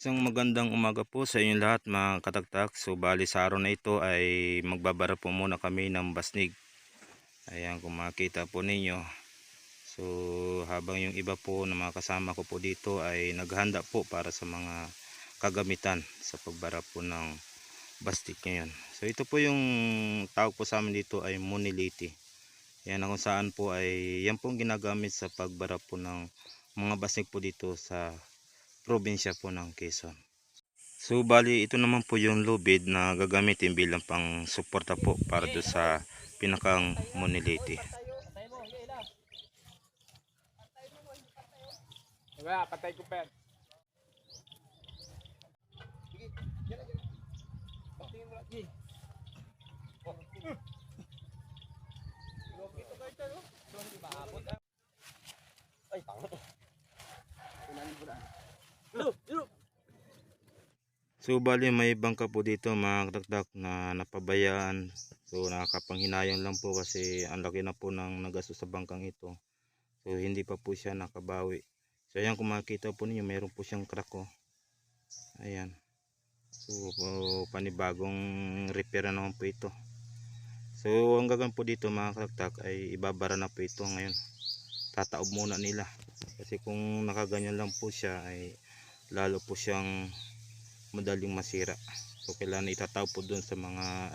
Isang magandang umaga po sa inyong lahat mga katagtak. So bali sa araw na ito ay magbabara po muna kami ng basnig. Ayan kung makita po ninyo. So habang yung iba po na mga kasama ko po dito ay naghanda po para sa mga kagamitan sa pagbara po ng bastig ngayon. So ito po yung tawag po sa amin dito ay muniliti. Yan kung saan po ay yan po ang ginagamit sa pagbara po ng mga basnig po dito sa probinsya po ng Quezon. So bali ito naman po yung lubid na gagamitin bilang pang suporta po para do sa pinakang moniliti. Wala, patay ko pen. So bali may bangka po dito mga katakdak na napabayaan. So nakakapanghinayang lang po kasi ang laki na po ng nagasto sa bangkang ito. So hindi pa po siya nakabawi. So ayan kung makita po ninyo meron po siyang crack oh. Ayan. So po, panibagong repair na naman po ito. So ang gagawin po dito mga katakdak ay ibabara na po ito ngayon. Tataob muna nila. Kasi kung nakaganyan lang po siya ay lalo po siyang madaling masira. So kailangan itataw po dun sa mga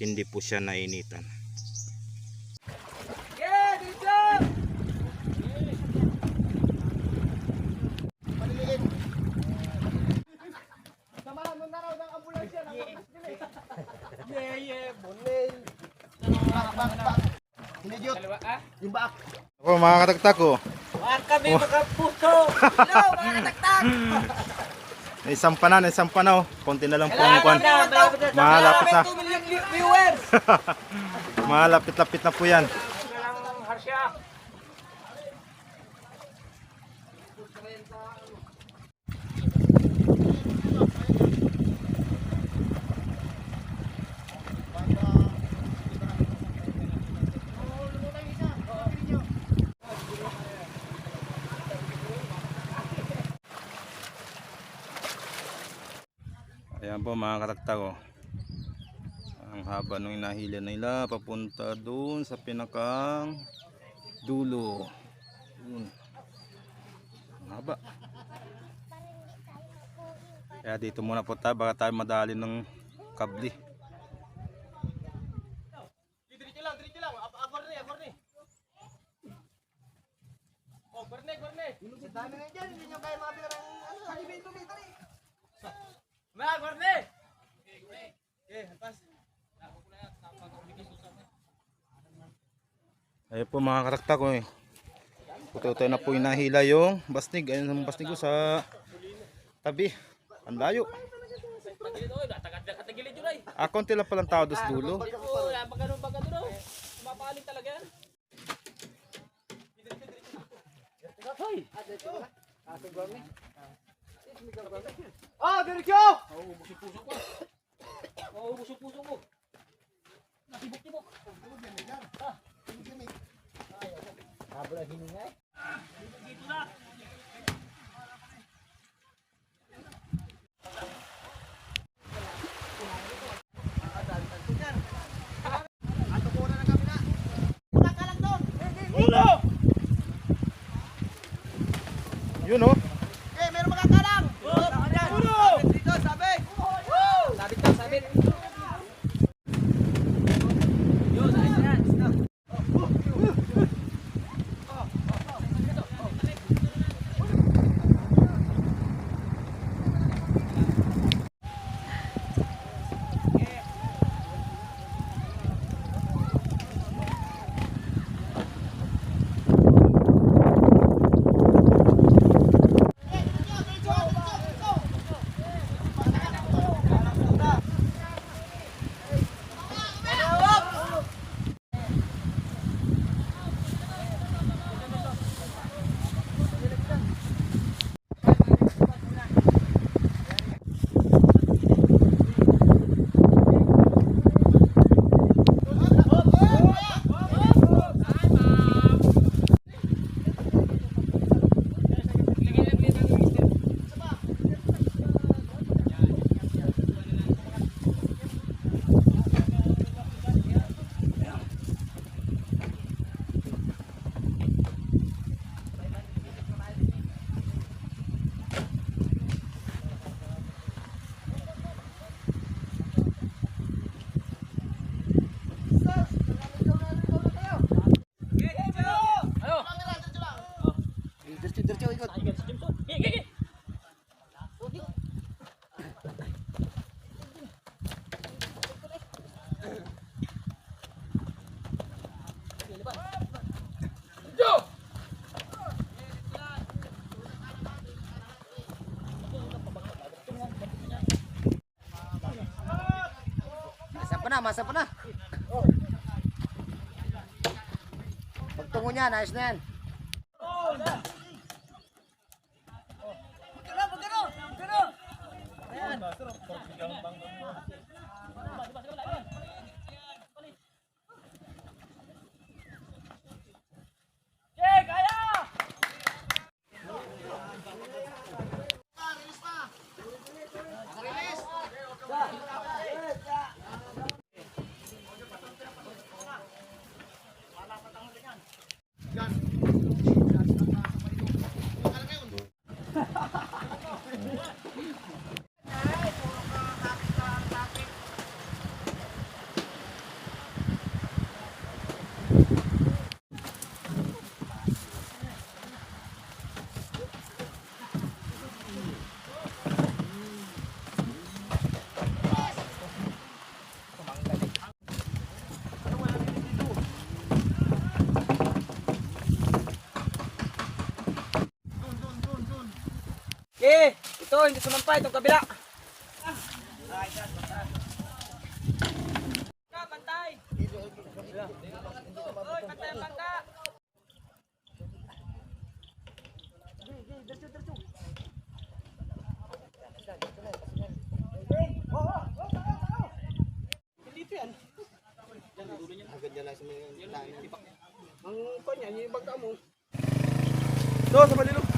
hindi po siya nainitan. Yeah, Yeah, bonel. Sinidyo, Dalawa ah? yung baak. Ako mga kataktak ko, Mahal kami mga puso! Hello, mga kataktak! isang panan, isang panaw. Konti na lang po ang kwan. Malapit na. 2 million viewers! Malapit-lapit na po yan. Walang Ayan po mga kataktak ko. Ang haba ng inahila nila papunta doon sa pinakang dulo. Yun. Ang haba. Kaya dito muna po tayo baka tayo madali ng kabli. Oh, gorne, gorne. Sa dami nga dyan, hindi nyo kaya makapira ng ano, ko dito eh. Ma, pas. Ayun po mga kataktak ko eh. Puto na po inahila yung basnig. Ayun ang basnig ko sa tabi. Ang layo. Ay. Ah, lang palang tao doon sa dulo. Mapaling talaga yan. Hoy! Ah, diretso! Oo, busog puso ko. Oo, busog puso ko. Natibok-tibok. Habla hininga eh. Dito na. Masa pa na. Pagtungo niyan, ayos na yan. Okay, ito hindi sumampay itong kabila. Ka, Bantay. Oy, bantay ang bangka. Do, sa balilo.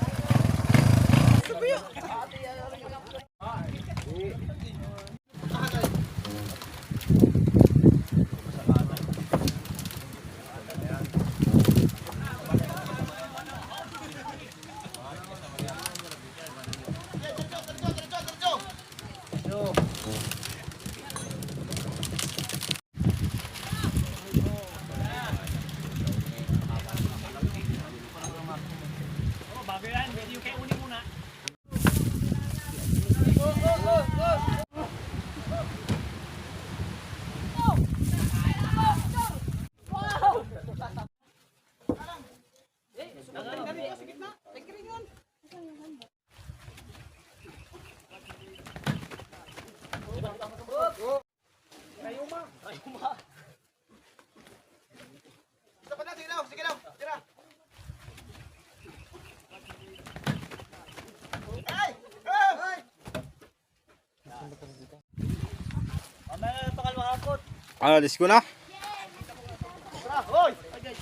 Alis ko na.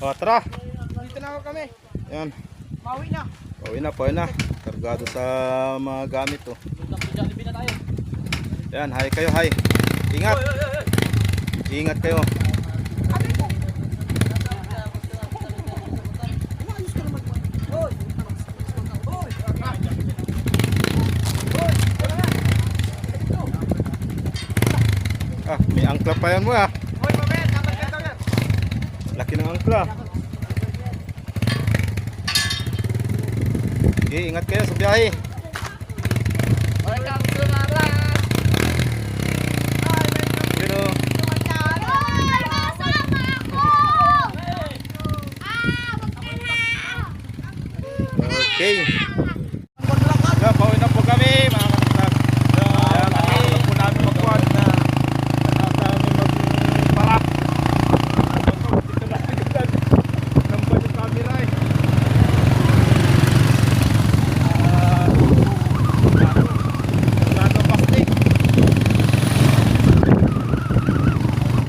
O, tara. Dito na ako kami. Yan. Mawi na. Pauwi na, pauwi na. Kargado sa mga gamit oh. Yan, hay kayo, hay. Ingat. Ingat kayo. Ah, may angkla pa yan mo ah. Hoy, Mabel, dapat ka daw yan. Laki ng angkla. Okay, ingat kayo sa biyahe. Welcome to my vlog. Yun oh. Hoy, kasama ako! Ah, wag ka na! Okay.